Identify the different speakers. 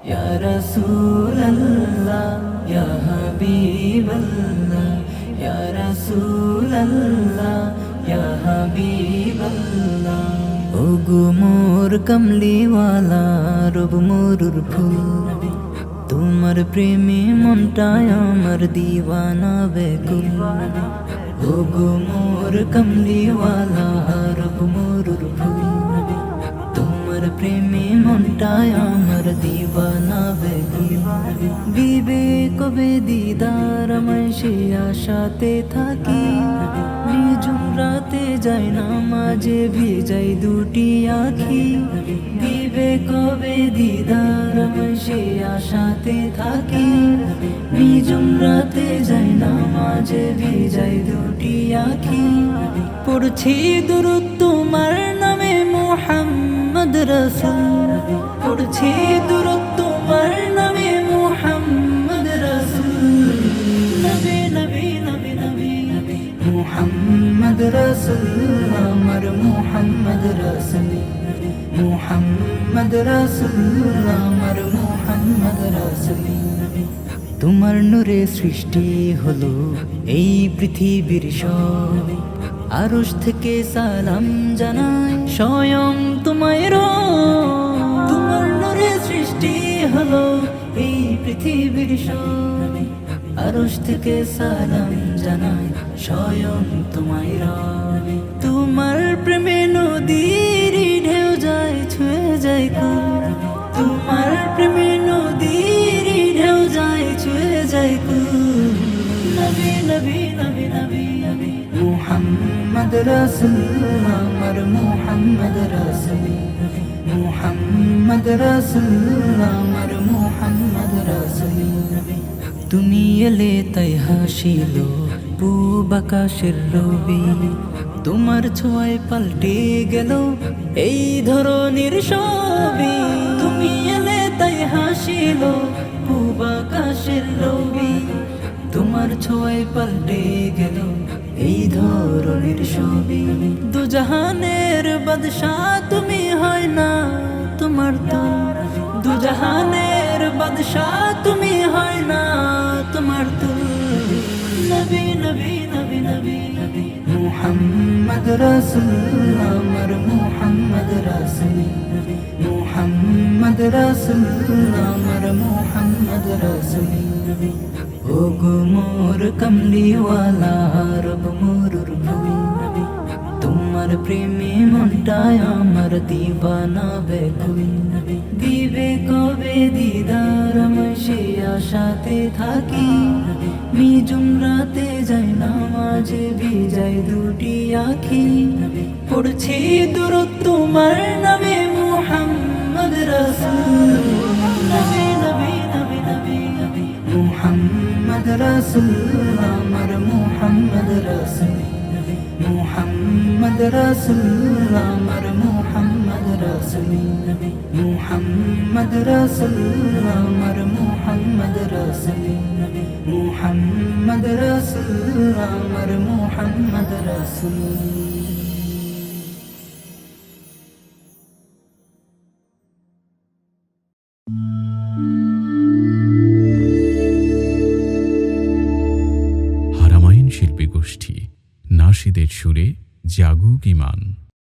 Speaker 1: ইয়া রাসূলাল্লাহ ইয়া হাবিবাল্লাহ ইয়া রাসূলাল্লাহ ইয়া হাবিবাল্লাহ ও গো মোর কমলিওয়ালা রব মোরুর ফুল তোমার প্রেমে মনটায় আমার দিওয়ানা বেকুল ও গো মোর কমলিওয়ালা রব মোরুর ফুল তোমার প্রেমে মনটায় দিওয়ানা বেকুল বিবেক বেদিদার আমায় সে আশাতে থাকি নিজুম রাতে যাই না মাঝে ভিজাই দুটি আখি বিবেক বেদিদার আমায় সে আশাতে থাকি নিজুম রাতে যাই না মাঝে ভিজাই দুটি আখি পড়ছি দূরত তোমার নামে মোহাম্মদ রসুল মোহাম্মদ রসুল আমার মোহাম্মদ রসুল। মোহাম্মদ রসুল আমার মোহাম্মদ রসুল। তোমার নূরে সৃষ্টি হলো এই পৃথিবীর সব। আরশ থেকে সালাম জানাই স্বয়ং তোমায়। তোমার নূরে সৃষ্টি হলো এই পৃথিবীর সব। আরশ থেকে সালাম জানাই স্বয়ং তোমায় রব। তোমার প্রেমে নদীর ঢেউ যায়, ছুঁয়ে যায় কুল। তোমার প্রেমে নদীর ঢেউ যায়, ছুঁয়ে যায় কুল। নবী নবী নবী নবী নবী। মুহাম্মদ রাসূল আমার মুহাম্মদ রাসূল। মুহাম্মদ রাসূল আমার মুহাম্মদ রাসূল। তুমি এলে তাই হাসিল। রবি, তোমার ছোঁয়ায় পাল্টে গেল এই ধরনের সবই তুমি এলে তাই হাসিল পূব রবি, তোমার ছোঁয়ায় পাল্টে গেল এই ধরনের সবই দুজাহানের বাদশাহ তুমি হয় না তোমার তো দুজাহানের বাদশাহ তুমি নবী নবী নবী নবী নবী মুহাম্মদ রাসূল আমার মুহাম্মদ রাসূল মুহাম্মদ রাসূল আমার মুহাম্মদ রাসূল ও গো মোর কমলিওয়ালা রব মোরুর নবী তোমার প্রেমে মনটায় আমার দিবানা বেকুল সে আশাতে থাকি। নিজুম রাতে যাই না মাঝে ভিজাই দুটি আখি। পড়ছি দূরত তোমার নামে মুহাম্মদ রাসূল। মুহাম্মদ রাসূল, আমার মুহাম্মদ রাসূল। মুহাম্মদ রাসূল, আমার মুহাম্মদ রাসূল মুহাম্মদ রাসূল আমার মুহাম্মদ রাসূল মুহাম্মদ রাসূল আমার মুহাম্মদ রাসূল
Speaker 2: হারামাইন শিল্পী গোষ্ঠী, নাসিদের সুরে জাগুক ইমান।